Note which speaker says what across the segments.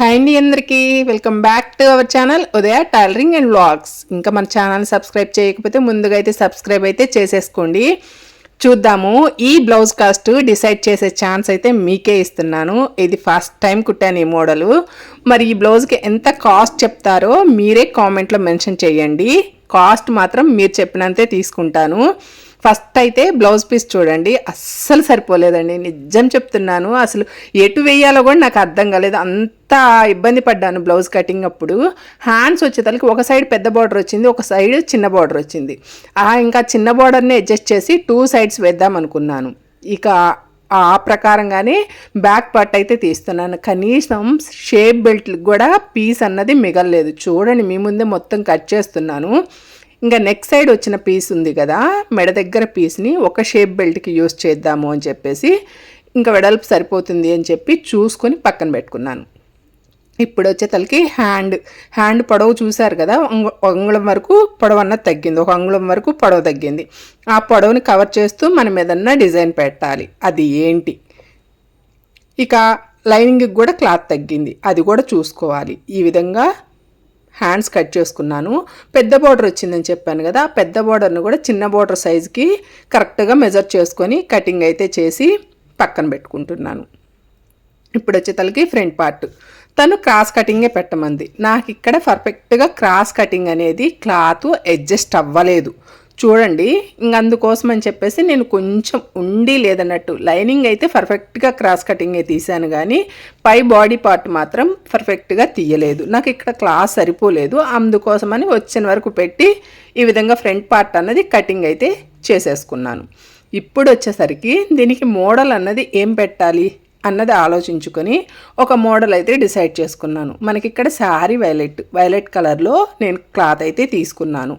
Speaker 1: Hi అండి అందరికీ. Welcome back to our channel Udaya tailoring and vlogs ఇంకా మన ఛానల్ సబ్స్క్రైబ్ చేయకపోతే ముందుగా అయితే సబ్స్క్రైబ్ అయితే చేసేసుకోండి. చూద్దాము ఈ బ్లౌజ్ కాస్ట్ డిసైడ్ చేసే ఛాన్స్ అయితే మీకే ఇస్తున్నాను. ఇది ఫస్ట్ టైం కుట్టాను ఈ మోడలు. మరి ఈ బ్లౌజ్కి ఎంత కాస్ట్ చెప్తారో మీరే కామెంట్లో మెన్షన్ చేయండి. కాస్ట్ మాత్రం మీరు చెప్పినంతే తీసుకుంటాను. ఫస్ట్ అయితే బ్లౌజ్ పీస్ చూడండి అస్సలు సరిపోలేదండి. నిజం చెప్తున్నాను అసలు ఎటు వేయాలో కూడా నాకు అర్థం కాలేదు. అంత ఇబ్బంది పడ్డాను బ్లౌజ్ కటింగ్ అప్పుడు. హ్యాండ్స్ వచ్చేతలకి ఒక సైడ్ పెద్ద బార్డర్ వచ్చింది ఒక సైడ్ చిన్న బార్డర్ వచ్చింది. ఆ ఇంకా చిన్న బార్డర్ని అడ్జస్ట్ చేసి టూ సైడ్స్ వేద్దాం అనుకున్నాను. ఇక ఆ ప్రకారంగానే బ్యాక్ పార్ట్ అయితే తీస్తున్నాను. కనీసం షేప్ బెల్ట్కి కూడా పీస్ అన్నది మిగలలేదు. చూడండి మీ ముందే మొత్తం కట్ చేస్తున్నాను. ఇంకా నెక్ సైడ్ వచ్చిన పీస్ ఉంది కదా మెడ దగ్గర పీస్ని ఒక షేప్ బెల్ట్కి యూస్ చేద్దాము అని చెప్పేసి ఇంకా వెడల్పు సరిపోతుంది అని చెప్పి చూసుకొని పక్కన పెట్టుకున్నాను. ఇప్పుడు వచ్చే తలకి హ్యాండ్ హ్యాండ్ పొడవు చూశారు కదా అంగుళం వరకు పొడవు అన్నది తగ్గింది ఒక అంగుళం వరకు పొడవు తగ్గింది. ఆ పొడవుని కవర్ చేస్తూ మనం ఏదన్నా డిజైన్ పెట్టాలి. అది ఏంటి? ఇక లైనింగ్కి కూడా క్లాత్ తగ్గింది. అది కూడా చూసుకోవాలి. ఈ విధంగా హ్యాండ్స్ కట్ చేసుకున్నాను. పెద్ద బార్డర్ వచ్చిందని చెప్పాను కదా పెద్ద బార్డర్ను కూడా చిన్న బార్డర్ సైజుకి కరెక్ట్గా మెజర్ చేసుకొని కటింగ్ అయితే చేసి పక్కన పెట్టుకుంటున్నాను. ఇప్పుడు వచ్చే తలకి ఫ్రంట్ పార్ట్ తను క్రాస్ కటింగే పెట్టమంది. నాకు ఇక్కడ పర్ఫెక్ట్గా క్రాస్ కటింగ్ అనేది క్లాత్ అడ్జస్ట్ అవ్వలేదు. చూడండి ఇంక అందుకోసం అని చెప్పేసి నేను కొంచెం ఉండి లేదన్నట్టు లైనింగ్ అయితే పర్ఫెక్ట్గా క్రాస్ కటింగే తీశాను కానీ పై బాడీ పార్ట్ మాత్రం పర్ఫెక్ట్గా తీయలేదు. నాకు ఇక్కడ క్లాస్ సరిపోలేదు అందుకోసమని వచ్చిన వరకు పెట్టి ఈ విధంగా ఫ్రంట్ పార్ట్ అన్నది కటింగ్ అయితే చేసేసుకున్నాను. ఇప్పుడు వచ్చేసరికి దీనికి మోడల్ అన్నది ఏం పెట్టాలి అన్నది ఆలోచించుకొని ఒక మోడల్ అయితే డిసైడ్ చేసుకున్నాను. మనకి ఇక్కడ శారీ వైలెట్ వైలెట్ కలర్లో నేను క్లాత్ అయితే తీసుకున్నాను.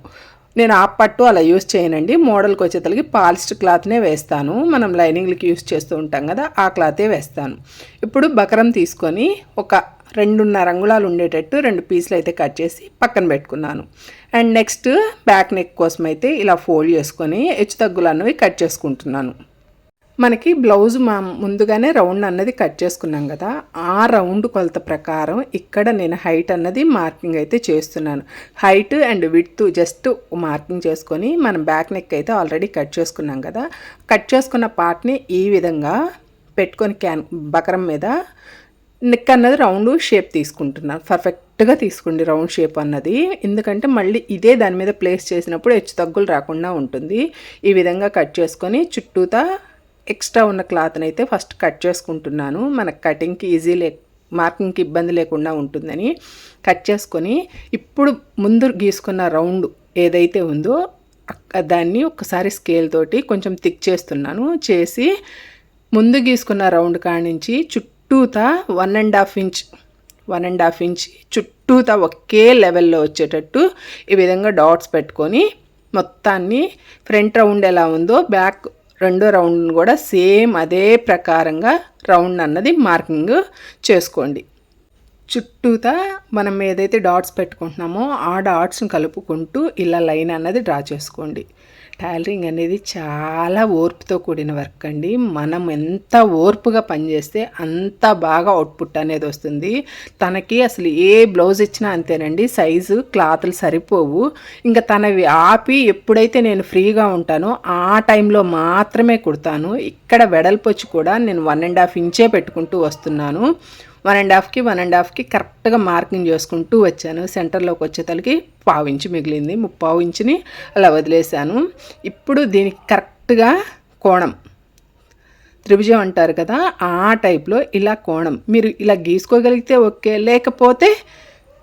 Speaker 1: నేను ఆ పట్టు అలా యూస్ చేయనండి. మోడల్కి వచ్చేతలకి పాలిస్టర్ క్లాత్నే వేస్తాను. మనం లైనింగ్లకి యూస్ చేస్తూ ఉంటాం కదా ఆ క్లాతే వేస్తాను. ఇప్పుడు బకరం తీసుకొని ఒక రెండున్నర అంగుళాలు ఉండేటట్టు రెండు పీసులు అయితే కట్ చేసి పక్కన పెట్టుకున్నాను. అండ్ నెక్స్ట్ బ్యాక్ నెక్ కోసం అయితే ఇలా ఫోల్డ్ చేసుకొని హెచ్చు తగ్గులు అన్నవి కట్ చేసుకుంటున్నాను. మనకి బ్లౌజ్ మా ముందుగానే రౌండ్ అన్నది కట్ చేసుకున్నాం కదా. ఆ రౌండ్ కొలత ప్రకారం ఇక్కడ నేను హైట్ అన్నది మార్కింగ్ అయితే చేస్తున్నాను. Height and width just marking చేసుకొని మనం బ్యాక్ నెక్ అయితే ఆల్రెడీ కట్ చేసుకున్నాం కదా. కట్ చేసుకున్న పార్ట్ని ఈ విధంగా పెట్టుకొని క్యాన్ బకరం మీద నెక్ అన్నది రౌండ్ షేప్ తీసుకుంటున్నాను పర్ఫెక్ట్గా తీసుకోండి రౌండ్ షేప్ అన్నది. ఎందుకంటే మళ్ళీ ఇదే దాని మీద ప్లేస్ చేసినప్పుడు హెచ్చు తగ్గులు రాకుండా ఉంటుంది. ఈ విధంగా కట్ చేసుకొని చుట్టూతా ఎక్స్ట్రా ఉన్న క్లాత్ని అయితే ఫస్ట్ కట్ చేసుకుంటున్నాను. మనకు కటింగ్కి ఈజీ లే మార్కింగ్కి ఇబ్బంది లేకుండా ఉంటుందని కట్ చేసుకొని ఇప్పుడు ముందు గీసుకున్న రౌండ్ ఏదైతే ఉందో దాన్ని ఒకసారి స్కేల్ తోటి కొంచెం థిక్ చేస్తున్నాను. చేసి ముందు గీసుకున్న రౌండ్ కానించి చుట్టూతా one and half inch one and half inch చుట్టూతా ఒకే లెవెల్లో వచ్చేటట్టు ఈ విధంగా డాట్స్ పెట్టుకొని మొత్తాన్ని ఫ్రంట్ రౌండ్ ఎలా ఉందో బ్యాక్ రెండో రౌండ్ కూడా సేమ్ అదే ప్రకారంగా రౌండ్ అన్నది మార్కింగ్ చేసుకోండి. చుట్టూతా మనం ఏదైతే డాట్స్ పెట్టుకుంటున్నామో ఆ డాట్స్ని కలుపుకుంటూ ఇలా లైన్ అన్నది డ్రా చేసుకోండి. టైలరింగ్ అనేది చాలా ఓర్పుతో కూడిన వర్క్ అండి. మనం ఎంత ఓర్పుగా పనిచేస్తే అంత బాగా అవుట్పుట్ అనేది వస్తుంది. తనకి అసలు ఏ బ్లౌజ్ ఇచ్చినా అంతేనండి. సైజు క్లాతులు సరిపోవు. ఇంకా తనవి ఆపి ఎప్పుడైతే నేను ఫ్రీగా ఉంటానో ఆ టైంలో మాత్రమే కుడతాను. ఇక్కడ వెడల్పు వచ్చి కూడా నేను వన్ అండ్ హాఫ్ ఇంచే పెట్టుకుంటూ వస్తున్నాను. వన్ అండ్ హాఫ్కి వన్ అండ్ హాఫ్కి కరెక్ట్గా మార్కింగ్ చేసుకుంటూ వచ్చాను. సెంటర్లోకి వచ్చేతలకి పావు ఇంచు మిగిలింది. ముప్పావు ఇంచుని అలా వదిలేశాను. ఇప్పుడు దీనికి కరెక్ట్గా కోణం. త్రిభుజం అంటారు కదా ఆ టైప్లో ఇలా కోణం. మీరు ఇలా గీసుకోగలిగితే ఓకే లేకపోతే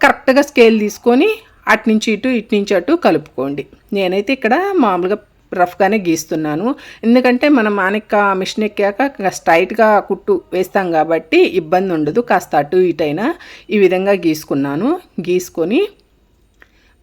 Speaker 1: కరెక్ట్గా స్కేల్ తీసుకొని అటు నుంచి ఇటు ఇటు నుంచి అటు కలుపుకోండి. నేనైతే ఇక్కడ మామూలుగా రఫ్గానే గీస్తున్నాను. ఎందుకంటే మనం మానిక్క మిషన్ ఎక్కాక స్ట్రైట్గా కుట్టు వేస్తాం కాబట్టి ఇబ్బంది ఉండదు. కాస్త అటు ఇటైనా ఈ విధంగా గీసుకున్నాను. గీసుకొని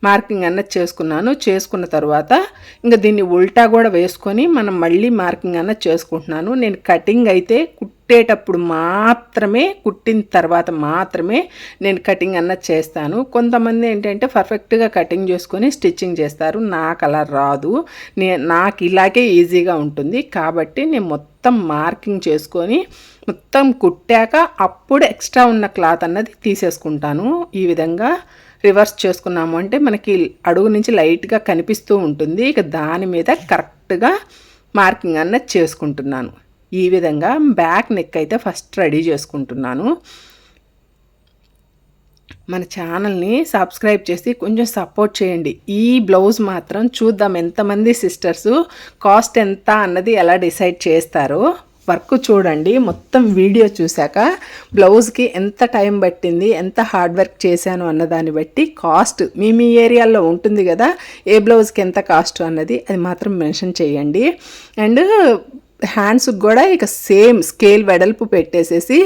Speaker 1: మార్కింగ్ అన్నది చేసుకున్నాను. చేసుకున్న తర్వాత ఇంకా దీన్ని ఉల్టా కూడా వేసుకొని మనం మళ్ళీ మార్కింగ్ అన్నది చేసుకుంటున్నాను. నేను కటింగ్ అయితే కుట్- కుట్టేటప్పుడు మాత్రమే కుట్టిన తర్వాత మాత్రమే నేను కటింగ్ అన్నది చేస్తాను. కొంతమంది ఏంటంటే పర్ఫెక్ట్గా కటింగ్ చేసుకొని స్టిచ్చింగ్ చేస్తారు. నాకు అలా రాదు. నే నాకు ఇలాగే ఈజీగా ఉంటుంది. కాబట్టి నేను మొత్తం మార్కింగ్ చేసుకొని మొత్తం కుట్టాక అప్పుడు ఎక్స్ట్రా ఉన్న క్లాత్ అన్నది తీసేసుకుంటాను. ఈ విధంగా రివర్స్ చేసుకున్నాము అంటే మనకి అడుగు నుంచి లైట్గా కనిపిస్తూ ఉంటుంది. ఇక దాని మీద కరెక్ట్గా మార్కింగ్ అన్నది చేసుకుంటున్నాను. ఈ విధంగా బ్యాక్ నెక్ అయితే ఫస్ట్ రెడీ చేసుకుంటున్నాను. మన ఛానల్ని సబ్స్క్రైబ్ చేసి కొంచెం సపోర్ట్ చేయండి. ఈ బ్లౌజ్ మాత్రం చూద్దాం ఎంతమంది సిస్టర్స్ కాస్ట్ ఎంత అన్నది ఎలా డిసైడ్ చేస్తారో. వర్క్ చూడండి మొత్తం వీడియో చూశాక బ్లౌజ్కి ఎంత టైం పట్టింది ఎంత హార్డ్ వర్క్ చేశాను అన్నదాన్ని బట్టి కాస్ట్ మీ మీ ఏరియాలో ఉంటుంది కదా ఏ బ్లౌజ్కి ఎంత కాస్ట్ అన్నది అది మాత్రం మెన్షన్ చేయండి. అండ్ హ్యాండ్స్కి కూడా ఇక సేమ్ స్కేల్ వెడల్పు పెట్టేసేసి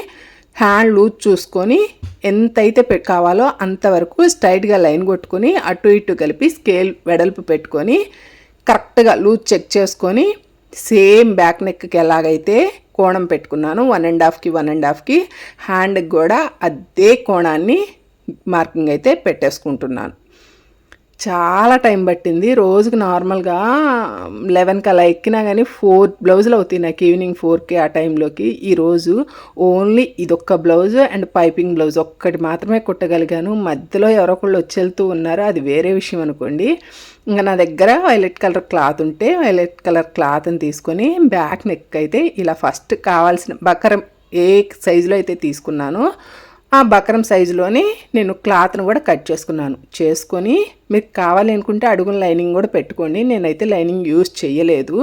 Speaker 1: హ్యాండ్ లూజ్ చూసుకొని ఎంతైతే పె కావాలో అంతవరకు స్ట్రైట్గా లైన్ కొట్టుకొని అటు ఇటు కలిపి స్కేల్ వెడల్పు పెట్టుకొని కరెక్ట్గా లూజ్ చెక్ చేసుకొని సేమ్ బ్యాక్ నెక్కి ఎలాగైతే కోణం పెట్టుకున్నాను వన్ అండ్ హాఫ్కి వన్ అండ్ హాఫ్కి హ్యాండ్కి కూడా అదే కోణాన్ని మార్కింగ్ అయితే పెట్టేసుకుంటున్నాను. చాలా టైం పట్టింది. రోజుకి నార్మల్గా లెవెన్కి అలా ఎక్కినా కానీ ఫోర్ బ్లౌజులు అవుతాయి నాకు ఈవినింగ్ ఫోర్కి ఆ టైంలోకి. ఈరోజు ఓన్లీ ఇదొక్క బ్లౌజ్ అండ్ పైపింగ్ బ్లౌజ్ ఒక్కటి మాత్రమే కుట్టగలిగాను. మధ్యలో ఎవరో ఒకళ్ళు వచ్చి ఉన్నారు. అది వేరే విషయం అనుకోండి. ఇంకా నా దగ్గర వైలెట్ కలర్ క్లాత్ ఉంటే వైలెట్ కలర్ క్లాత్ని తీసుకొని బ్యాక్ నెక్ అయితే ఇలా ఫస్ట్ కావాల్సిన బకరం ఏ సైజులో అయితే తీసుకున్నానో ఆ బకరం సైజులోని నేను క్లాత్ను కూడా కట్ చేసుకున్నాను. చేసుకొని మీకు కావాలి అనుకుంటే అడుగున లైనింగ్ కూడా పెట్టుకోండి. నేనైతే లైనింగ్ యూజ్ చేయలేదు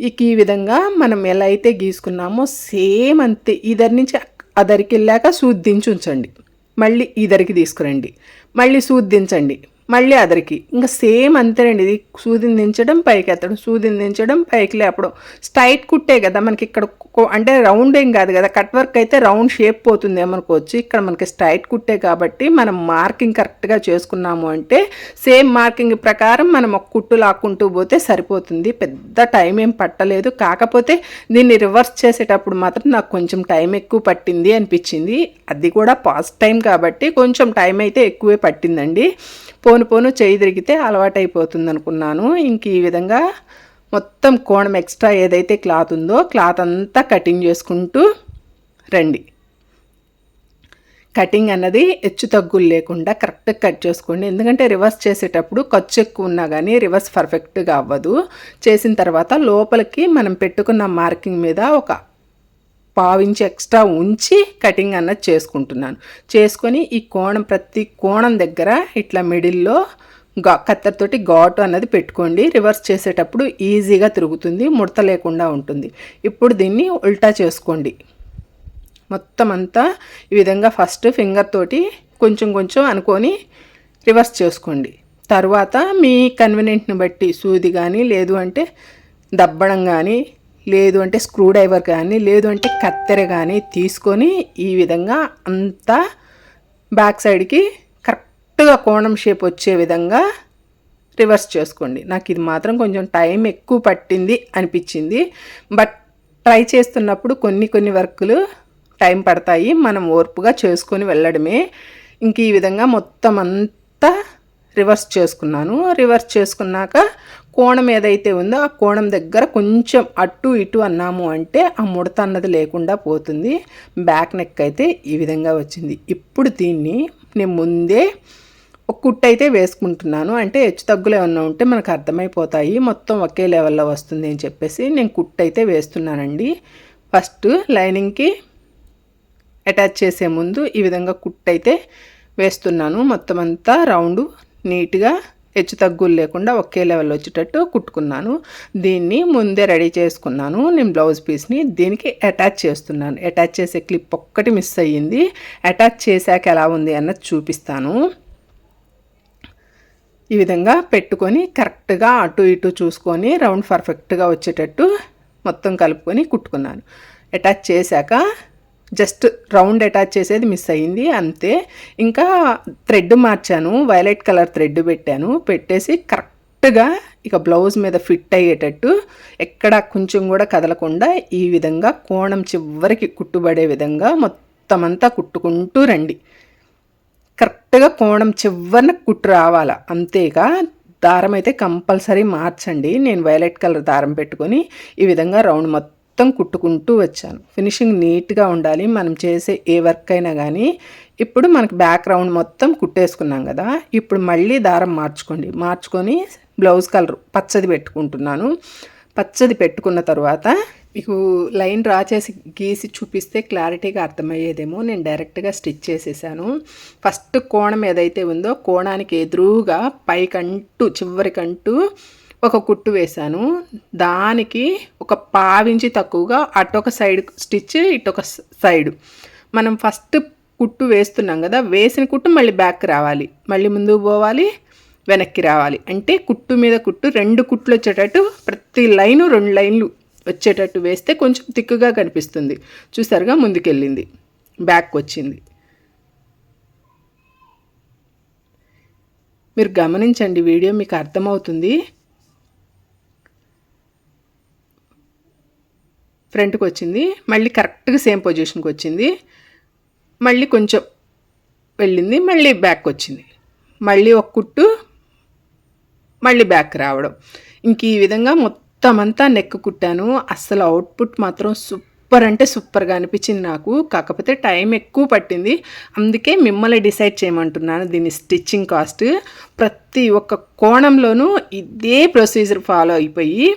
Speaker 1: ఇక ఈ విధంగా మనం ఎలా అయితే గీసుకున్నామో సేమ్ అంతే. ఇదరి నుంచి అదరికి వెళ్ళాక సూద్దించి ఉంచండి. మళ్ళీ ఇదరికి తీసుకురండి. మళ్ళీ సూద్దించండి మళ్ళీ అదరికి. ఇంకా సేమ్ అంతేనండి. ఇది సూదిని దించడం పైకి ఎత్తడం సూదిని దించడం పైకి లేపడం. స్ట్రైట్ కుట్టే కదా మనకి ఇక్కడ అంటే రౌండ్ ఏం కాదు కదా. కట్ వర్క్ అయితే రౌండ్ షేప్ పోతుంది ఏమనుకోవచ్చు. ఇక్కడ మనకి స్ట్రైట్ కుట్టే కాబట్టి మనం మార్కింగ్ కరెక్ట్గా చేసుకున్నాము అంటే సేమ్ మార్కింగ్ ప్రకారం మనం ఒక కుట్టు లాక్కుంటూ పోతే సరిపోతుంది. పెద్ద టైం ఏం పట్టలేదు. కాకపోతే దీన్ని రివర్స్ చేసేటప్పుడు మాత్రం నాకు కొంచెం టైం ఎక్కువ పట్టింది అనిపించింది. అది కూడా పాస్ట్ టైం కాబట్టి కొంచెం టైం అయితే ఎక్కువే పట్టిందండి. పో పోను పోను చేయి తిరిగితే అలవాటైపోతుంది అనుకున్నాను ఇంక ఈ విధంగా మొత్తం కోణం ఎక్స్ట్రా ఏదైతే క్లాత్ ఉందో క్లాత్ అంతా కటింగ్ చేసుకుంటూ రండి. కటింగ్ అన్నది హెచ్చు తగ్గులు లేకుండా కరెక్ట్గా కట్ చేసుకోండి. ఎందుకంటే రివర్స్ చేసేటప్పుడు ఖర్చు ఎక్కువ ఉన్నా కానీ రివర్స్ పర్ఫెక్ట్గా అవ్వదు. చేసిన తర్వాత లోపలికి మనం పెట్టుకున్న మార్కింగ్ మీద ఒక పావించి ఎక్స్ట్రా ఉంచి కటింగ్ అన్నది చేసుకుంటున్నాను. చేసుకొని ఈ కోణం ప్రతి కోణం దగ్గర ఇట్లా మిడిల్లో గా కత్తెరతోటి ఘాటు అన్నది పెట్టుకోండి. రివర్స్ చేసేటప్పుడు ఈజీగా తిరుగుతుంది ముడత లేకుండా ఉంటుంది. ఇప్పుడు దీన్ని ఉల్టా చేసుకోండి. మొత్తం అంతా ఈ విధంగా ఫస్ట్ ఫింగర్ తోటి కొంచెం కొంచెం అనుకొని రివర్స్ చేసుకోండి. తర్వాత మీ కన్వీనియంట్ని బట్టి సూది కానీ లేదు అంటే దబ్బడం కానీ లేదు అంటే స్క్రూ డ్రైవర్ కానీ లేదు అంటే కత్తెర కానీ తీసుకొని ఈ విధంగా అంతా బ్యాక్ సైడ్కి కరెక్ట్గా కోణం షేప్ వచ్చే విధంగా రివర్స్ చేసుకోండి. నాకు ఇది మాత్రం కొంచెం టైం ఎక్కువ పట్టింది అనిపించింది. బట్ ట్రై చేస్తున్నప్పుడు కొన్ని కొన్ని వర్కులు టైం పడతాయి. మనం ఓర్పుగా చేసుకొని వెళ్ళడమే. ఇంక ఈ విధంగా మొత్తం అంతా రివర్స్ చేసుకున్నాను. రివర్స్ చేసుకున్నాక కోణం ఏదైతే ఉందో ఆ కోణం దగ్గర కొంచెం అటు ఇటు అన్నాము అంటే ఆ ముడత అన్నది లేకుండా పోతుంది. బ్యాక్ నెక్ అయితే ఈ విధంగా వచ్చింది. ఇప్పుడు దీన్ని నేను ముందే ఒక కుట్టు అయితే వేసుకుంటున్నాను. అంటే హెచ్చు తగ్గులు ఏమన్నా ఉంటే మనకు అర్థమైపోతాయి. మొత్తం ఒకే లెవెల్లో వస్తుంది అని చెప్పేసి నేను కుట్టు అయితే వేస్తున్నానండి. ఫస్ట్ లైనింగ్కి అటాచ్ చేసే ముందు ఈ విధంగా కుట్టు అయితే వేస్తున్నాను. మొత్తం అంతా రౌండ్ నీట్గా హెచ్చు తగ్గులు లేకుండా ఒకే లెవెల్ వచ్చేటట్టు కుట్టుకున్నాను. దీన్ని ముందే రెడీ చేసుకున్నాను. నేను బ్లౌజ్ పీస్ని దీనికి అటాచ్ చేస్తున్నాను. అటాచ్ చేసే క్లిప్ ఒక్కటి మిస్ అయ్యింది. అటాచ్ చేశాక ఎలా ఉంది అన్నది చూపిస్తాను. ఈ విధంగా పెట్టుకొని కరెక్ట్గా అటు ఇటు చూసుకొని రౌండ్ పర్ఫెక్ట్గా వచ్చేటట్టు మొత్తం కలుపుకొని కుట్టుకున్నాను. అటాచ్ చేశాక జస్ట్ రౌండ్ అటాచ్ చేసేది మిస్ అయ్యింది అంతే. ఇంకా థ్రెడ్ మార్చాను వైలెట్ కలర్ థ్రెడ్ పెట్టాను. పెట్టేసి కరెక్ట్గా ఇక బ్లౌజ్ మీద ఫిట్ అయ్యేటట్టు ఎక్కడ కొంచెం కూడా కదలకుండా ఈ విధంగా కోణం చివరికి కుట్టుబడే విధంగా మొత్తం అంతా కుట్టుకుంటూ రండి. కరెక్ట్గా కోణం చివరిన కుట్టు రావాలా అంతేగా. దారం అయితే కంపల్సరీ మార్చండి. నేను వైలెట్ కలర్ దారం పెట్టుకొని ఈ విధంగా రౌండ్ మొత్తం మొత్తం కుట్టుకుంటూ వచ్చాను. ఫినిషింగ్ నీట్గా ఉండాలి. మనం చేసే ఏ వర్క్ అయినా కానీ ఇప్పుడు మనకి బ్యాక్ రౌండ్ మొత్తం కుట్టేసుకున్నాం కదా. ఇప్పుడు మళ్ళీ దారం మార్చుకోండి. మార్చుకొని బ్లౌజ్ కలర్ పచ్చది పెట్టుకుంటున్నాను. పచ్చది పెట్టుకున్న తర్వాత మీకు లైన్ డ్రా చేసి గీసి చూపిస్తే క్లారిటీగా అర్థమయ్యేదేమో. నేను డైరెక్ట్గా స్టిచ్ చేసేసాను. ఫస్ట్ కోణం ఏదైతే ఉందో కోణానికి ఎదురుగా పైకంటూ చివరికంటూ ఒక కుట్టు వేశాను. దానికి ఒక పావించి తక్కువగా అటొక సైడ్ స్టిచ్ ఇటొక సైడ్. మనం ఫస్ట్ కుట్టు వేస్తున్నాం కదా వేసిన కుట్టు మళ్ళీ బ్యాక్ రావాలి. మళ్ళీ ముందుకు పోవాలి వెనక్కి రావాలి. అంటే కుట్టు మీద కుట్టు రెండు కుట్లు వచ్చేటట్టు ప్రతి లైను రెండు లైన్లు వచ్చేటట్టు వేస్తే కొంచెం తిక్కుగా కనిపిస్తుంది. చూసారుగా ముందుకెళ్ళింది. బ్యాక్ వచ్చింది. మీరు గమనించండి వీడియో మీకు అర్థమవుతుంది. ఫ్రంట్కి వచ్చింది మళ్ళీ కరెక్ట్గా సేమ్ పొజిషన్కి వచ్చింది మళ్ళీ కొంచెం వెళ్ళింది. మళ్ళీ బ్యాక్ వచ్చింది మళ్ళీ ఒక కుట్టు మళ్ళీ బ్యాక్ రావడం. ఇంక ఈ విధంగా మొత్తం అంతా నెక్ కుట్టాను. అస్సలు అవుట్పుట్ మాత్రం సూపర్ అంటే సూపర్గా అనిపించింది నాకు. కాకపోతే టైం ఎక్కువ పట్టింది. అందుకే మిమ్మల్ని డిసైడ్ చేయమంటున్నాను దీని స్టిచ్చింగ్ కాస్ట్. ప్రతి ఒక్క కోణంలోనూ ఇదే ప్రొసీజర్ ఫాలో అయిపోయి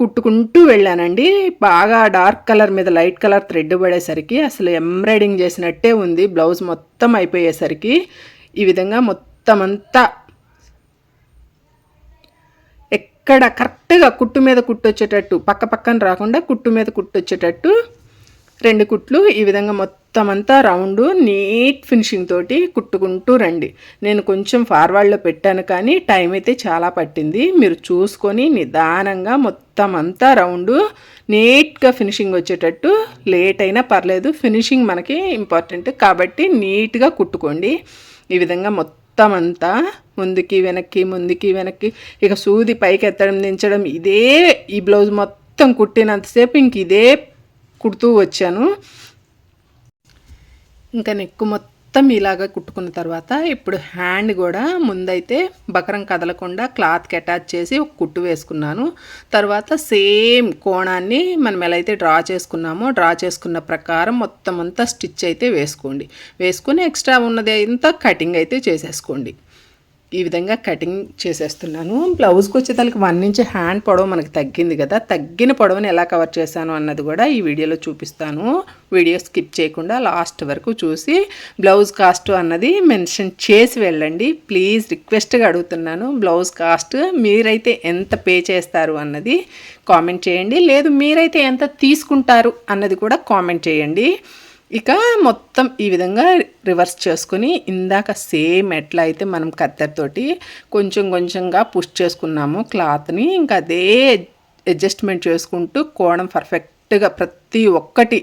Speaker 1: కుట్టుకుంటూ వెళ్ళానండి. బాగా డార్క్ కలర్ మీద లైట్ కలర్ థ్రెడ్ పడేసరికి అసలు ఎంబ్రాయిడింగ్ చేసినట్టే ఉంది. బ్లౌజ్ మొత్తం అయిపోయేసరికి ఈ విధంగా మొత్తం అంతా ఎక్కడ కరెక్ట్గా కుట్టు మీద కుట్టొచ్చేటట్టు పక్క పక్కన రాకుండా కుట్టు మీద కుట్టొచ్చేటట్టు రెండు కుట్లు ఈ విధంగా మొత్తం అంతా రౌండ్ నీట్ ఫినిషింగ్ తోటి కుట్టుకుంటూ రండి. నేను కొంచెం ఫార్వర్డ్లో పెట్టాను కానీ టైం అయితే చాలా పట్టింది. మీరు చూసుకొని నిదానంగా మొత్తం అంతా రౌండ్ నీట్గా ఫినిషింగ్ వచ్చేటట్టు లేట్ అయినా పర్లేదు. ఫినిషింగ్ మనకి ఇంపార్టెంట్ కాబట్టి నీట్గా కుట్టుకోండి. ఈ విధంగా మొత్తం మొత్తం అంతా ముందుకి వెనక్కి ముందుకి వెనక్కి ఇక సూది పైకి ఎత్తడం దించడం ఇదే ఈ బ్లౌజ్ మొత్తం కుట్టినంతసేపు ఇంక ఇదే కుడుతూ వచ్చాను. ఇంకా నెక్కు మొత్తం ఇలాగ కుట్టుకున్న తర్వాత ఇప్పుడు హ్యాండ్ కూడా ముందైతే బకరం కదలకుండా క్లాత్కి అటాచ్ చేసి ఒక కుట్టు వేసుకున్నాను. తర్వాత సేమ్ కోణాన్ని మనం ఎలా అయితే డ్రా చేసుకున్నామో డ్రా చేసుకున్న ప్రకారం మొత్తం అంతా స్టిచ్ అయితే వేసుకోండి. వేసుకుని ఎక్స్ట్రా ఉన్నది అంతా కటింగ్ అయితే చేసేసుకోండి. ఈ విధంగా కటింగ్ చేసేస్తున్నాను. బ్లౌజ్కి వచ్చేదానికి వన్ ఇంచ్ హ్యాండ్ పొడవు మనకు తగ్గింది కదా. తగ్గిన పొడవుని ఎలా కవర్ చేశాను అన్నది కూడా ఈ వీడియోలో చూపిస్తాను. వీడియో స్కిప్ చేయకుండా లాస్ట్ వరకు చూసి బ్లౌజ్ కాస్ట్ అన్నది మెన్షన్ చేసి వెళ్ళండి. ప్లీజ్ రిక్వెస్ట్గా అడుగుతున్నాను. బ్లౌజ్ కాస్ట్ మీరైతే ఎంత పే చేస్తారు అన్నది కామెంట్ చేయండి. లేదు మీరైతే ఎంత తీసుకుంటారు అన్నది కూడా కామెంట్ చేయండి. ఇక మొత్తం ఈ విధంగా రివర్స్ చేసుకుని ఇందాక సేమ్ ఎట్లా అయితే మనం కత్తెరతోటి కొంచెం కొంచెంగా పుష్ చేసుకున్నాము క్లాత్ని. ఇంకా అదే అడ్జస్ట్మెంట్ చేసుకుంటూ కోణం పర్ఫెక్ట్గా ప్రతి ఒక్కటి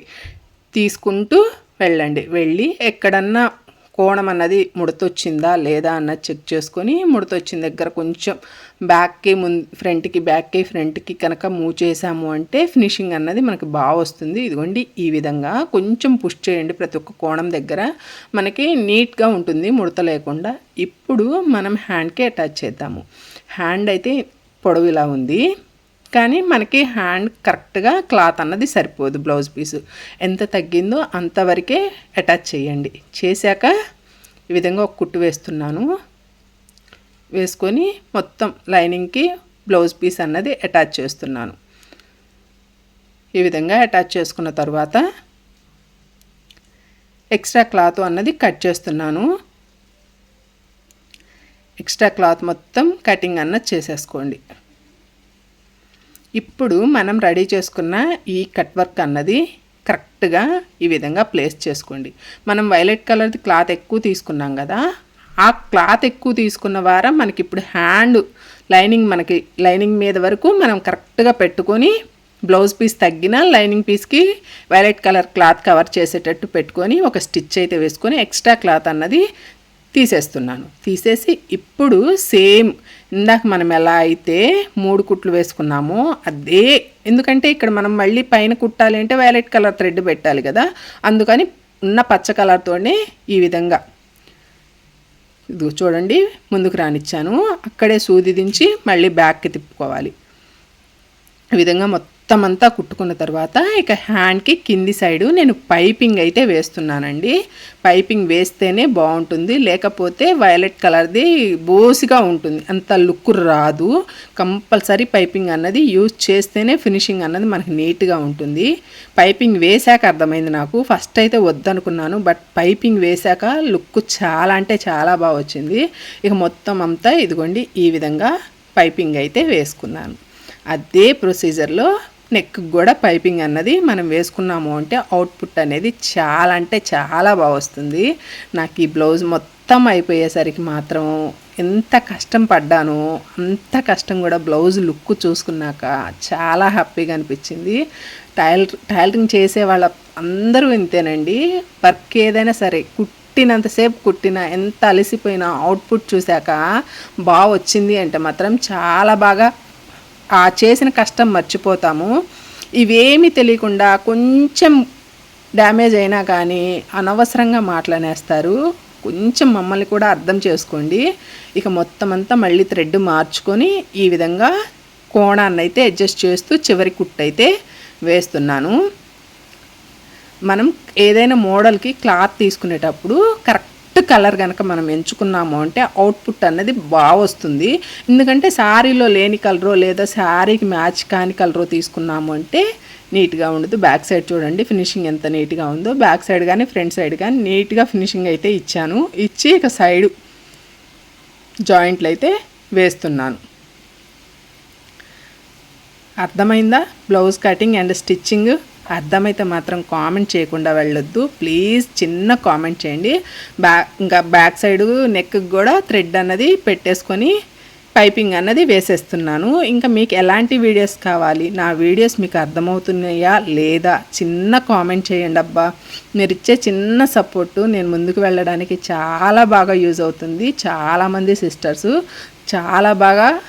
Speaker 1: తీసుకుంటూ వెళ్ళండి. వెళ్ళి ఎక్కడన్నా కోణం అన్నది ముడతొచ్చిందా లేదా అన్నది చెక్ చేసుకొని ముడతొచ్చిన దగ్గర కొంచెం బ్యాక్కి ముందు ఫ్రంట్కి బ్యాక్కి ఫ్రంట్కి కనుక మూవ్ చేసాము అంటే ఫినిషింగ్ అన్నది మనకి బాగా వస్తుంది. ఇదిగోండి ఈ విధంగా కొంచెం పుష్ చేయండి ప్రతి ఒక్క కోణం దగ్గర. మనకి నీట్గా ఉంటుంది ముడత లేకుండా. ఇప్పుడు మనం హ్యాండ్కి అటాచ్ చేద్దాము. హ్యాండ్ అయితే పొడవు ఇలా ఉంది. కానీ మనకి హ్యాండ్ కరెక్ట్గా క్లాత్ అన్నది సరిపోదు బ్లౌజ్ పీసు. ఎంత తగ్గిందో అంతవరకే అటాచ్ చేయండి. చేశాక ఈ విధంగా ఒక కుట్టు వేస్తున్నాను. వేసుకొని మొత్తం లైనింగ్కి బ్లౌజ్ పీస్ అన్నది అటాచ్ చేస్తున్నాను. ఈ విధంగా అటాచ్ చేసుకున్న తర్వాత ఎక్స్ట్రా క్లాత్ అన్నది కట్ చేస్తున్నాను. ఎక్స్ట్రా క్లాత్ మొత్తం కటింగ్ అన్నది చేసేసుకోండి. ఇప్పుడు మనం రెడీ చేసుకున్న ఈ కట్ వర్క్ అన్నది కరెక్ట్గా ఈ విధంగా ప్లేస్ చేసుకోండి. మనం వైలెట్ కలర్ది క్లాత్ ఎక్కువ తీసుకున్నాం కదా ఆ క్లాత్ ఎక్కువ తీసుకున్న వారం మనకి ఇప్పుడు హ్యాండ్ లైనింగ్ మనకి లైనింగ్ మీద వరకు మనం కరెక్ట్గా పెట్టుకొని బ్లౌజ్ పీస్ తగ్గిన లైనింగ్ పీస్కి వైలెట్ కలర్ క్లాత్ కవర్ చేసేటట్టు పెట్టుకొని ఒక స్టిచ్ అయితే వేసుకొని ఎక్స్ట్రా క్లాత్ అన్నది తీసేస్తున్నాను. తీసేసి ఇప్పుడు సేమ్ ఇందాక మనం ఎలా అయితే మూడు కుట్లు వేసుకున్నామో అదే. ఎందుకంటే ఇక్కడ మనం మళ్ళీ పైన కుట్టాలి అంటే వైలెట్ కలర్ థ్రెడ్ పెట్టాలి కదా. అందుకని ఉన్న పచ్చ కలర్తోనే ఈ విధంగా. ఇది చూడండి ముందుకు రానిచ్చాను. అక్కడే సూది దించి మళ్ళీ బ్యాక్కి తిప్పుకోవాలి. ఈ విధంగా మొత్తం మొత్తం అంతా కుట్టుకున్న తర్వాత ఇక హ్యాండ్కి కింది సైడు నేను పైపింగ్ అయితే వేస్తున్నానండి. పైపింగ్ వేస్తేనే బాగుంటుంది. లేకపోతే వైలెట్ కలర్ది బోసిగా ఉంటుంది. అంత లుక్ రాదు. కంపల్సరీ పైపింగ్ అన్నది యూజ్ చేస్తేనే ఫినిషింగ్ అన్నది మనకి నీట్గా ఉంటుంది. పైపింగ్ వేశాక అర్థమైంది నాకు. ఫస్ట్ అయితే వద్దనుకున్నాను. బట్ పైపింగ్ వేశాక లుక్ చాలా అంటే చాలా బాగా వచ్చింది. ఇక మొత్తం అంతా ఇదిగోండి ఈ విధంగా పైపింగ్ అయితే వేసుకున్నాను. అదే ప్రొసీజర్లో నెక్ కూడా పైపింగ్ అన్నది మనం వేసుకున్నాము అంటే అవుట్పుట్ అనేది చాలా అంటే చాలా బాగా వస్తుంది. నాకు ఈ బ్లౌజ్ మొత్తం అయిపోయేసరికి మాత్రం ఎంత కష్టం పడ్డాను అంత కష్టం కూడా బ్లౌజ్ లుక్ చూసుకున్నాక చాలా హ్యాపీగా అనిపించింది. టైలర్ టైలరింగ్ చేసే వాళ్ళ అందరూ ఇంతేనండి. వర్క్ ఏదైనా సరే కుట్టినంతసేపు కుట్టిన ఎంత అలసిపోయినా అవుట్పుట్ చూశాక బాగా వచ్చింది అంటే మాత్రం చాలా బాగా ఆ చేసిన కష్టం మర్చిపోతాము. ఇవేమీ తెలియకుండా కొంచెం డ్యామేజ్ అయినా కానీ అనవసరంగా మాట్లాడేస్తారు. కొంచెం మమ్మల్ని కూడా అర్థం చేసుకోండి. ఇక మొత్తం అంతా మళ్ళీ థ్రెడ్ మార్చుకొని ఈ విధంగా కోణాన్ని అయితే అడ్జస్ట్ చేస్తూ చివరి కుట్టు అయితే వేస్తున్నాను. మనం ఏదైనా మోడల్కి క్లాత్ తీసుకునేటప్పుడు కరెక్ట్ కరెక్ట్ కలర్ కనుక మనం ఎంచుకున్నాము అంటే అవుట్పుట్ అన్నది బాగా వస్తుంది. ఎందుకంటే శారీలో లేని కలరో లేదా శారీకి మ్యాచ్ కాని కలరో తీసుకున్నాము అంటే నీట్గా ఉండదు. బ్యాక్ సైడ్ చూడండి ఫినిషింగ్ ఎంత నీట్గా ఉందో. బ్యాక్ సైడ్ కానీ ఫ్రంట్ సైడ్ కానీ నీట్గా ఫినిషింగ్ అయితే ఇచ్చాను. ఇచ్చి ఇక సైడు జాయింట్లు అయితే వేస్తున్నాను. అర్థమైందా? బ్లౌజ్ కటింగ్ అండ్ స్టిచ్చింగ్ అర్థమైతే మాత్రం కామెంట్ చేయకుండా వెళ్ళొద్దు. ప్లీజ్ చిన్న కామెంట్ చేయండి. బ్యాక్ ఇంకా బ్యాక్ సైడు నెక్కి కూడా థ్రెడ్ అన్నది పెట్టేసుకొని పైపింగ్ అన్నది వేసేస్తున్నాను. ఇంకా మీకు ఎలాంటి వీడియోస్ కావాలి? నా వీడియోస్ మీకు అర్థమవుతున్నాయా? లేదా? చిన్న కామెంట్ చేయండి అబ్బా. మీరు ఇచ్చే చిన్న సపోర్టు నేను ముందుకు వెళ్ళడానికి చాలా బాగా యూజ్ అవుతుంది. చాలామంది సిస్టర్స్ చాలా బాగా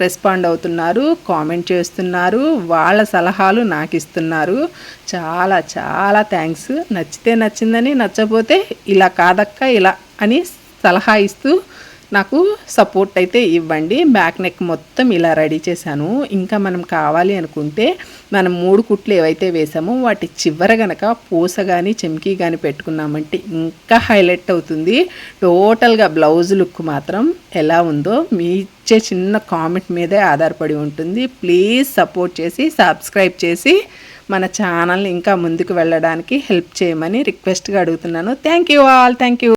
Speaker 1: రెస్పాండ్ అవుతున్నారు కామెంట్ చేస్తున్నారు వాళ్ళ సలహాలు నాకు ఇస్తున్నారు చాలా చాలా థ్యాంక్స్. నచ్చితే నచ్చిందని నచ్చపోతే ఇలా కాదక్క ఇలా అని సలహా ఇస్తూ నాకు సపోర్ట్ అయితే ఇవ్వండి. బ్యాక్ నెక్ మొత్తం ఇలా రెడీ చేశాను. ఇంకా మనం కావాలి అనుకుంటే మనం మూడు కుట్లు ఏవైతే వేసామో వాటి చివర గనక పూస కానీ చెమ్కీ కానీ పెట్టుకున్నామంటే ఇంకా హైలైట్ అవుతుంది. టోటల్గా బ్లౌజ్ లుక్ మాత్రం ఎలా ఉందో మీ ఇచ్చే చిన్న కామెంట్ మీదే ఆధారపడి ఉంటుంది. ప్లీజ్ సపోర్ట్ చేసి సబ్స్క్రైబ్ చేసి మన ఛానల్ని ఇంకా ముందుకు వెళ్ళడానికి హెల్ప్ చేయమని రిక్వెస్ట్గా అడుగుతున్నాను. Thank you all thank you